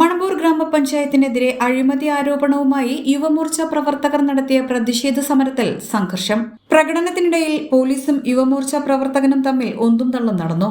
മണമ്പൂർ ഗ്രാമപഞ്ചായത്തിനെതിരെ അഴിമതി ആരോപണവുമായി യുവമോർച്ച പ്രവർത്തകർ നടത്തിയ പ്രതിഷേധ സമരത്തിൽ സംഘർഷം. പ്രകടനത്തിനിടയിൽ പോലീസും യുവമോർച്ച പ്രവർത്തകനും തമ്മിൽ ഒന്നും തള്ളും നടന്നു.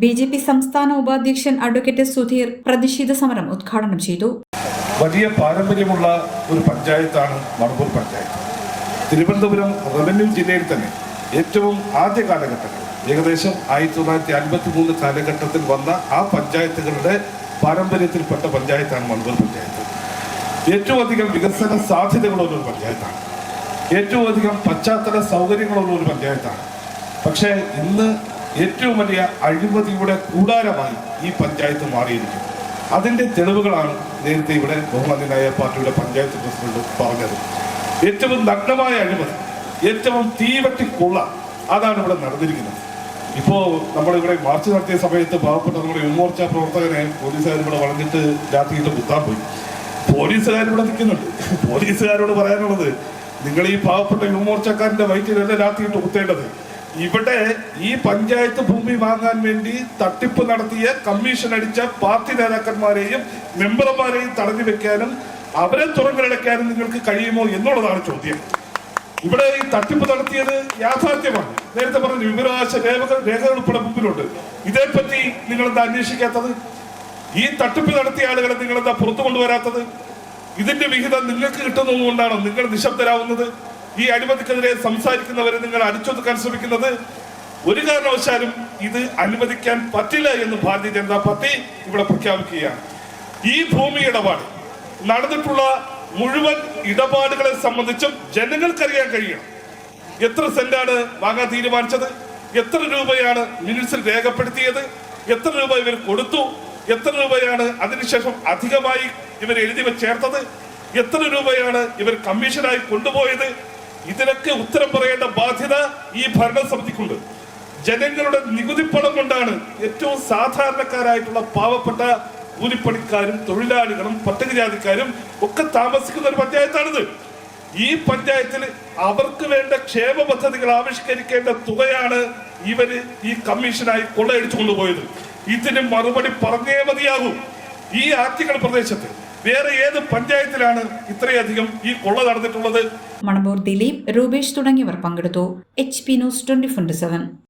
ബി ജെ പി സംസ്ഥാന ഉപാധ്യക്ഷൻ അഡ്വക്കേറ്റ് സുധീർ പ്രതിഷേധ സമരം ഉദ്ഘാടനം ചെയ്തു. വലിയ പാരമ്പര്യമുള്ള ഒരു പഞ്ചായത്താണ് മണപ്പൂർ പഞ്ചായത്ത്. തിരുവനന്തപുരം റവന്യൂ ജില്ലയിൽ തന്നെ ഏറ്റവും ആദ്യ കാലഘട്ടങ്ങൾ ഏകദേശം ആയിരത്തി തൊള്ളായിരത്തി അൻപത്തി മൂന്ന് കാലഘട്ടത്തിൽ വന്ന ആ പഞ്ചായത്തുകളുടെ പാരമ്പര്യത്തിൽപ്പെട്ട പഞ്ചായത്താണ് മണപ്പൂർ പഞ്ചായത്ത്. ഏറ്റവും അധികം വികസന സാധ്യതകളുള്ള ഒരു പഞ്ചായത്താണ്. ഏറ്റവും അധികം പശ്ചാത്തല സൗകര്യങ്ങളുള്ള ഒരു പഞ്ചായത്താണ്. പക്ഷേ ഇന്ന് ഏറ്റവും വലിയ അഴിമതിയുടെ കൂടാരമായി ഈ പഞ്ചായത്ത് മാറിയിരിക്കും അതിന്റെ തെളിവുകളാണ് നേരത്തെ ഇവിടെ ബഹുമാന്യനായ പാർട്ടിയുടെ പഞ്ചായത്ത് പ്രസിഡന്റ് പറഞ്ഞത്. ഏറ്റവും നഗ്നമായ അഴിമതി ഏറ്റവും തീവട്ടി കൊള്ള അതാണ് ഇവിടെ നടന്നിരിക്കുന്നത്. ഇപ്പോൾ നമ്മളിവിടെ മാർച്ച് നടത്തിയ സമയത്ത് പാവപ്പെട്ട നമ്മുടെ യുവമോർച്ച പ്രവർത്തകനെ പോലീസുകാർ ഇവിടെ വളഞ്ഞിട്ട് രാത്രിയിട്ട് കുത്താൻ പോയി. പോലീസുകാർ ഇവിടെ നിൽക്കുന്നുണ്ട്. പോലീസുകാരോട് പറയാനുള്ളത് നിങ്ങൾ ഈ പാവപ്പെട്ട യുവമോർച്ചക്കാരന്റെ വയറ്റിലല്ല രാത്രിയിട്ട് കുത്തേണ്ടത്? ഇവിടെ ഈ പഞ്ചായത്ത് ഭൂമി വാങ്ങാൻ വേണ്ടി തട്ടിപ്പ് നടത്തിയ കമ്മീഷൻ അടിച്ച പാർട്ടി നേതാക്കന്മാരെയും മെമ്പർമാരെയും തടഞ്ഞു വെക്കാനും അവരെ തുറങ്കിലടയ്ക്കാനും നിങ്ങൾക്ക് കഴിയുമോ എന്നുള്ളതാണ് ചോദ്യം. ഇവിടെ ഈ തട്ടിപ്പ് നടത്തിയത് യാഥാർത്ഥ്യമാണ്. നേരത്തെ പറഞ്ഞ വിവരാവകാശ രേഖകൾ രേഖകൾ ഉൾപ്പെടെ മുമ്പിലുണ്ട്. ഇതേപ്പറ്റി നിങ്ങൾ എന്താ അന്വേഷിക്കാത്തത്? ഈ തട്ടിപ്പ് നടത്തിയ ആളുകളെ നിങ്ങൾ എന്താ പുറത്തു കൊണ്ടുവരാത്തത്? ഇതിന്റെ വിഹിതം നിങ്ങൾക്ക് കിട്ടുന്നത് കൊണ്ടാണോ നിങ്ങൾ നിശബ്ദരാവുന്നത്? ഈ അഴിമതിക്കെതിരെ സംസാരിക്കുന്നവരെ നിങ്ങൾ അടിച്ചൊതുക്കാൻ ശ്രമിക്കുന്നത്. ഒരു കാരണവശാലും ഇത് അനുവദിക്കാൻ പറ്റില്ല എന്ന് ഭാരതീയ ജനതാ പാർട്ടി ഇവിടെ പ്രഖ്യാപിക്കുകയാണ്. ഈ ഭൂമി ഇടപാട് നടന്നിട്ടുള്ള മുഴുവൻ ഇടപാടുകളെ സംബന്ധിച്ചും ജനങ്ങൾക്കറിയാൻ കഴിയണം. എത്ര സെന്റാണ് വാങ്ങാൻ തീരുമാനിച്ചത്? എത്ര രൂപയാണ് മിനിറ്റ്സിൽ രേഖപ്പെടുത്തിയത്? എത്ര രൂപ ഇവർ കൊടുത്തു? എത്ര രൂപയാണ് അതിനുശേഷം അധികമായി ഇവർ എഴുതി ചേർത്തത്? എത്ര രൂപയാണ് ഇവർ കമ്മീഷനായി കൊണ്ടുപോയത്? ഇതിനൊക്കെ ഉത്തരം പറയേണ്ട ബാധ്യത ഈ ഭരണസമിതിക്കുണ്ട്. ജനങ്ങളുടെ നികുതിപ്പണം കൊണ്ടാണ് ഏറ്റവും സാധാരണക്കാരായിട്ടുള്ള പാവപ്പെട്ട കൂലിപ്പണിക്കാരും തൊഴിലാളികളും പട്ടികജാതിക്കാരും ഒക്കെ താമസിക്കുന്ന ഒരു പഞ്ചായത്താണിത്. ഈ പഞ്ചായത്തിൽ അവർക്ക് വേണ്ട ക്ഷേമ പദ്ധതികൾ ആവിഷ്കരിക്കേണ്ട തുകയാണ് ഇവർ ഈ കമ്മീഷനായി കൊള്ളയടിച്ചു കൊണ്ടുപോയത്. ഇതിന് മറുപടി പറഞ്ഞേ മതിയാകും. ഈ ആറ്റിക്കൽ പ്രദേശത്ത് വേറെ ഏത് പഞ്ചായത്തിലാണ് ഇത്രയധികം ഈ കൊള്ള നടന്നിട്ടുള്ളത്? മണമ്പൂർ ദിലീപ് രൂപേഷ് തുടങ്ങിയവർ പങ്കെടുത്തു. H P news twenty four seven.